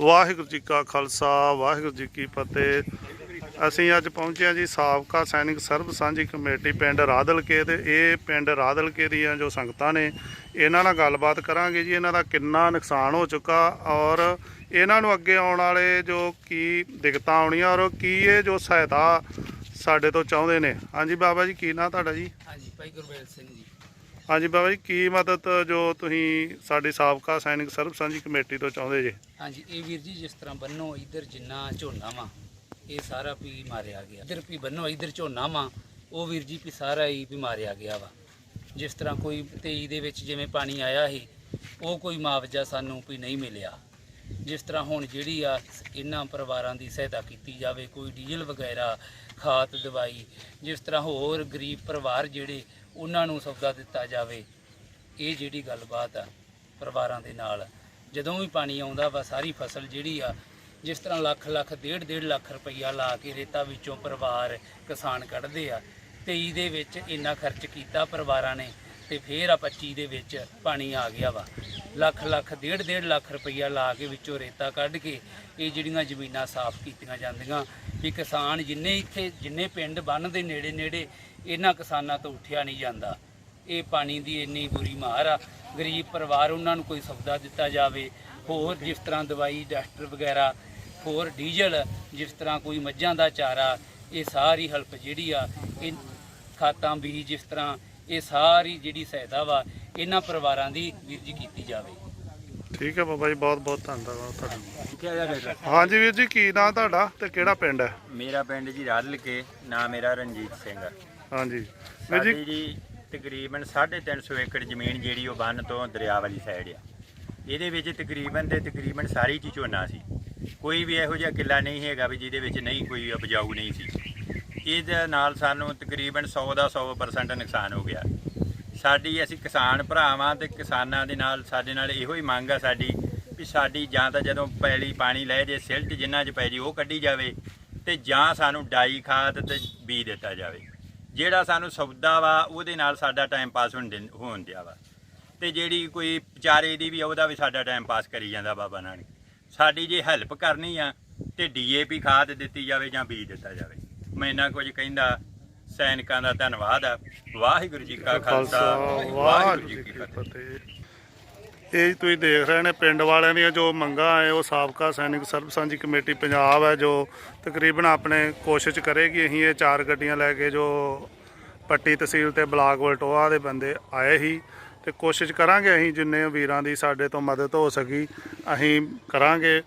ਵਾਹਿਗੁਰੂ ਜੀ ਕਾ ਖਾਲਸਾ, ਵਾਹਿਗੁਰੂ ਜੀ ਕੀ ਫਤਿਹ। ਅਸੀਂ ਅੱਜ ਪਹੁੰਚੇ ਹਾਂ ਜੀ ਸਾਬਕਾ ਸੈਨਿਕ ਸਰਬ ਸਾਂਝੀ ਕਮੇਟੀ ਪਿੰਡ ਰਾਦਲਕੇ ਤੇ। ਇਹ ਪਿੰਡ ਰਾਦਲਕੇ ਦੀਆਂ ਜੋ ਸੰਗਤਾਂ ਨੇ, ਇਹਨਾਂ ਨਾਲ ਗੱਲਬਾਤ ਕਰਾਂਗੇ ਜੀ। ਇਹਨਾਂ ਦਾ ਕਿੰਨਾ ਨੁਕਸਾਨ ਹੋ ਚੁੱਕਾ ਔਰ ਇਹਨਾਂ ਨੂੰ ਅੱਗੇ ਆਉਣ ਵਾਲੇ ਜੋ ਕੀ ਦਿੱਕਤਾਂ ਆਉਣੀਆਂ ਔਰ ਕੀ ਇਹ ਜੋ ਸਹਾਇਤਾ ਸਾਡੇ ਤੋਂ ਚਾਹੁੰਦੇ ਨੇ। ਹਾਂਜੀ ਬਾਬਾ ਜੀ, ਕੀ ਨਾਂ ਤੁਹਾਡਾ ਜੀ? ਹਾਂਜੀ, ਭਾਈ ਗੁਰਵੇਲ ਸਿੰਘ ਜੀ। ਹਾਂਜੀ ਬਾਬਾ ਜੀ, ਕੀ ਮਦਦ ਜੋ ਤੁਸੀਂ ਸਾਡੀ ਸਾਬਕਾ ਸੈਨਿਕ ਸਰਬ ਸਾਂਝੀ ਕਮੇਟੀ ਤੋਂ ਚਾਹੁੰਦੇ ਜੇ? ਹਾਂਜੀ, ਇਹ ਵੀਰ ਜੀ ਜਿਸ ਤਰ੍ਹਾਂ ਬੰਨੋ ਇੱਧਰ ਜਿੰਨਾ ਝੋਨਾ ਵਾ, ਇਹ ਸਾਰਾ ਵੀ ਮਾਰਿਆ ਗਿਆ। ਇੱਧਰ ਵੀ ਬੰਨੋ ਇੱਧਰ ਝੋਨਾ ਵਾ, ਉਹ ਵੀਰ ਜੀ ਵੀ ਸਾਰਾ ਹੀ ਵੀ ਮਾਰਿਆ ਗਿਆ ਵਾ। ਜਿਸ ਤਰ੍ਹਾਂ ਕੋਈ 23 ਦੇ ਵਿੱਚ ਜਿਵੇਂ ਪਾਣੀ ਆਇਆ ਸੀ, ਉਹ ਕੋਈ ਮੁਆਵਜ਼ਾ ਸਾਨੂੰ ਵੀ ਨਹੀਂ ਮਿਲਿਆ। ਜਿਸ ਤਰ੍ਹਾਂ ਹੁਣ ਜਿਹੜੀ ਆ ਇਹਨਾਂ ਪਰਿਵਾਰਾਂ ਦੀ ਸਹਾਇਤਾ ਕੀਤੀ ਜਾਵੇ, ਕੋਈ ਡੀਜ਼ਲ ਵਗੈਰਾ, ਖਾਦ, ਦਵਾਈ, ਜਿਸ ਤਰ੍ਹਾਂ ਹੋਰ ਗਰੀਬ ਪਰਿਵਾਰ ਜਿਹੜੇ ਉਹਨਾਂ ਨੂੰ ਸੌਦਾ ਦਿੱਤਾ ਜਾਵੇ, ਇਹ ਜਿਹੜੀ ਗੱਲਬਾਤ ਆ ਪਰਿਵਾਰਾਂ ਦੇ ਨਾਲ। ਜਦੋਂ ਵੀ ਪਾਣੀ ਆਉਂਦਾ ਵਾ, ਸਾਰੀ ਫਸਲ ਜਿਹੜੀ ਆ, ਜਿਸ ਤਰ੍ਹਾਂ ਲੱਖ ਲੱਖ, ਡੇਢ ਡੇਢ ਲੱਖ ਰੁਪਈਆ ਲਾ ਕੇ ਰੇਤਾ ਵਿੱਚੋਂ ਪਰਿਵਾਰ, ਕਿਸਾਨ ਕੱਢਦੇ ਆ 23 ਦੇ ਵਿੱਚ ਇੰਨਾ ਖਰਚ ਕੀਤਾ ਪਰਿਵਾਰਾਂ ਨੇ, ਤੇ ਫੇਰ ਆ 25 ਦੇ ਵਿੱਚ ਪਾਣੀ ਆ ਗਿਆ ਵਾ। ਲੱਖ ਲੱਖ, ਡੇਢ ਡੇਢ ਲੱਖ ਰੁਪਈਆ ਲਾ ਕੇ ਵਿੱਚੋਂ ਰੇਤਾ ਕੱਢ ਕੇ ਇਹ ਜਿਹੜੀਆਂ ਜ਼ਮੀਨਾਂ ਸਾਫ਼ ਕੀਤੀਆਂ ਜਾਂਦੀਆਂ। ਵੀ ਕਿਸਾਨ ਜਿੰਨੇ ਇੱਥੇ, ਜਿੰਨੇ ਪਿੰਡ ਬੰਨ ਦੇ ਨੇੜੇ ਨੇੜੇ, ਇਹਨਾਂ ਕਿਸਾਨਾਂ ਤੋਂ ਉੱਠਿਆ ਨਹੀਂ ਜਾਂਦਾ। ਇਹ ਪਾਣੀ ਦੀ ਇੰਨੀ ਬੁਰੀ ਮਾਰ ਆ। ਗਰੀਬ ਪਰਿਵਾਰ ਉਹਨਾਂ ਨੂੰ ਕੋਈ ਸੌਦਾ ਦਿੱਤਾ ਜਾਵੇ। ਹੋਰ ਜਿਸ ਤਰ੍ਹਾਂ ਦਵਾਈ, ਡਾਕਟਰ ਵਗੈਰਾ, ਹੋਰ ਡੀਜ਼ਲ, ਜਿਸ ਤਰ੍ਹਾਂ ਕੋਈ ਮੱਝਾਂ ਦਾ ਚਾਰਾ, ਇਹ ਸਾਰੀ ਹੈਲਪ ਜਿਹੜੀ ਆ, ਇਹ ਖਾਤਾਂ ਵੀ ਜਿਸ ਤਰ੍ਹਾਂ, ਇਹ ਸਾਰੀ ਜਿਹੜੀ ਸਹਾਇਤਾ ਵਾ ਇਹਨਾਂ ਪਰਿਵਾਰਾਂ ਦੀ ਵੀਰ ਜੀ ਕੀਤੀ ਜਾਵੇ। ਠੀਕ ਹੈ ਬਾਬਾ ਜੀ ਬਹੁਤ ਬਹੁਤ ਧੰਨਵਾਦ ਤੁਹਾਡਾ। ਜਾ। ਹਾਂਜੀ ਵੀਰ ਜੀ ਕੀ ਨਾਂ ਤੁਹਾਡਾ ਤੇ ਕਿਹੜਾ ਪਿੰਡ ਹੈ? ਮੇਰਾ ਪਿੰਡ ਜੀ ਰਾਦਲ ਕੇ ਨਾਮ ਮੇਰਾ ਰਣਜੀਤ ਸਿੰਘ ਆ ਹਾਂਜੀ। ਵੀਰ ਜੀ ਸਾਡੀ ਜੀ ਤਕਰੀਬਨ 350 ਏਕੜ ਜ਼ਮੀਨ ਜਿਹੜੀ ਉਹ ਬੰਨ ਤੋਂ ਦਰਿਆ ਵਾਲੀ ਸਾਈਡ ਆ। ਇਹਦੇ ਵਿੱਚ ਤਕਰੀਬਨ ਤੇ ਤਕਰੀਬਨ ਸਾਰੀ ਚ ਝੋਨਾ ਸੀ। ਕੋਈ ਵੀ ਇਹੋ ਜਿਹਾ ਕਿੱਲਾ ਨਹੀਂ ਹੈਗਾ ਵੀ ਜਿਹਦੇ ਵਿੱਚ ਨਹੀਂ ਕੋਈ ਉਪਜਾਊ ਨਹੀਂ ਸੀ। ਇਹਦੇ ਨਾਲ ਸਾਨੂੰ ਤਕਰੀਬਨ 100 ਦਾ 100% ਨੁਕਸਾਨ ਹੋ ਗਿਆ। ਸਾਡੀ ਅਸੀਂ ਕਿਸਾਨ ਭਰਾਵਾਂ ਤੇ ਕਿਸਾਨਾਂ ਦੇ ਨਾਲ, ਸਾਡੇ ਨਾਲ ਇਹੋ ਹੀ ਮੰਗ ਆ ਸਾਡੀ ਵੀ ਸਾਡੀ ਜਾਂ ਤਾਂ ਜਦੋਂ ਪੈਲੀ ਪਾਣੀ ਲੈ ਜੇ ਸਿਲਟ ਜਿੰਨਾ ਚ ਪੈ ਜੀ ਉਹ ਕੱਢੀ ਜਾਵੇ ਤੇ ਜਾਂ ਸਾਨੂੰ ਡਾਈ ਖਾਦ ਤੇ ਬੀ ਦਿੱਤਾ ਜਾਵੇ। ਜਿਹੜਾ ਸਾਨੂੰ ਸੌਦਾ ਵਾ, ਉਹਦੇ ਨਾਲ ਸਾਡਾ ਟਾਈਮ ਪਾਸ ਹੋਣ ਦਿੰ- ਹੋਣ ਦਿਆ ਵਾ। ਤੇ ਜਿਹੜੀ ਕੋਈ ਵਿਚਾਰੇ ਦੀ ਵੀ ਉਹਦਾ ਵੀ ਸਾਡਾ ਟਾਈਮ ਪਾਸ ਕਰੀ ਜਾਂਦਾ ਬਾਬਾ ਨਾਨਕ। ਸਾਡੀ ਜੇ ਹੈਲਪ ਕਰਨੀ ਆ ਤੇ ਡੀਏਪੀ ਖਾਦ ਦਿੱਤੀ ਜਾਵੇ ਜਾਂ ਬੀਜ ਦਿੱਤਾ ਜਾਵੇ। ਮੈਂ ਇਹਨਾਂ ਕੁਝ ਕਹਿੰਦਾ ਸੈਨਿਕਾਂ ਦਾ ਧੰਨਵਾਦ ਆ ਵਾਹਿਗੁਰੂ ਜੀ ਕਾ ਖਾਲਸਾ ਵਾਹਿਗੁਰੂ ਜੀ ਕੀ ਫਤਿਹ। ਇਹ ਤੁਸੀਂ ਦੇਖ ਰਹੇ ਨੇ ਪਿੰਡ ਵਾਲਿਆਂ ਦੀਆਂ ਜੋ ਮੰਗਾਂ ਹੈ ਉਹ ਸਾਬਕਾ ਸੈਨਿਕ ਸਰਬ ਸਾਂਝੀ ਕਮੇਟੀ ਪੰਜਾਬ ਹੈ ਜੋ ਤਕਰੀਬਨ ਆਪਣੇ ਕੋਸ਼ਿਸ਼ ਕਰੇਗੀ ਅਸੀਂ ਇਹ ਚਾਰ ਗੱਡੀਆਂ ਲੈ ਕੇ ਜੋ ਪੱਟੀ ਤਹਿਸੀਲ ਤੇ ਬਲਾਕ ਵਲਟੋਆ ਦੇ ਬੰਦੇ ਆਏ ਹੀ ਤੇ ਕੋਸ਼ਿਸ਼ ਕਰਾਂਗੇ ਅਸੀਂ ਜਿੰਨੇ ਵੀਰਾਂ ਦੀ ਸਾਡੇ ਤੋਂ ਮਦਦ ਹੋ ਸਕੀ ਅਸੀਂ ਕਰਾਂਗੇ।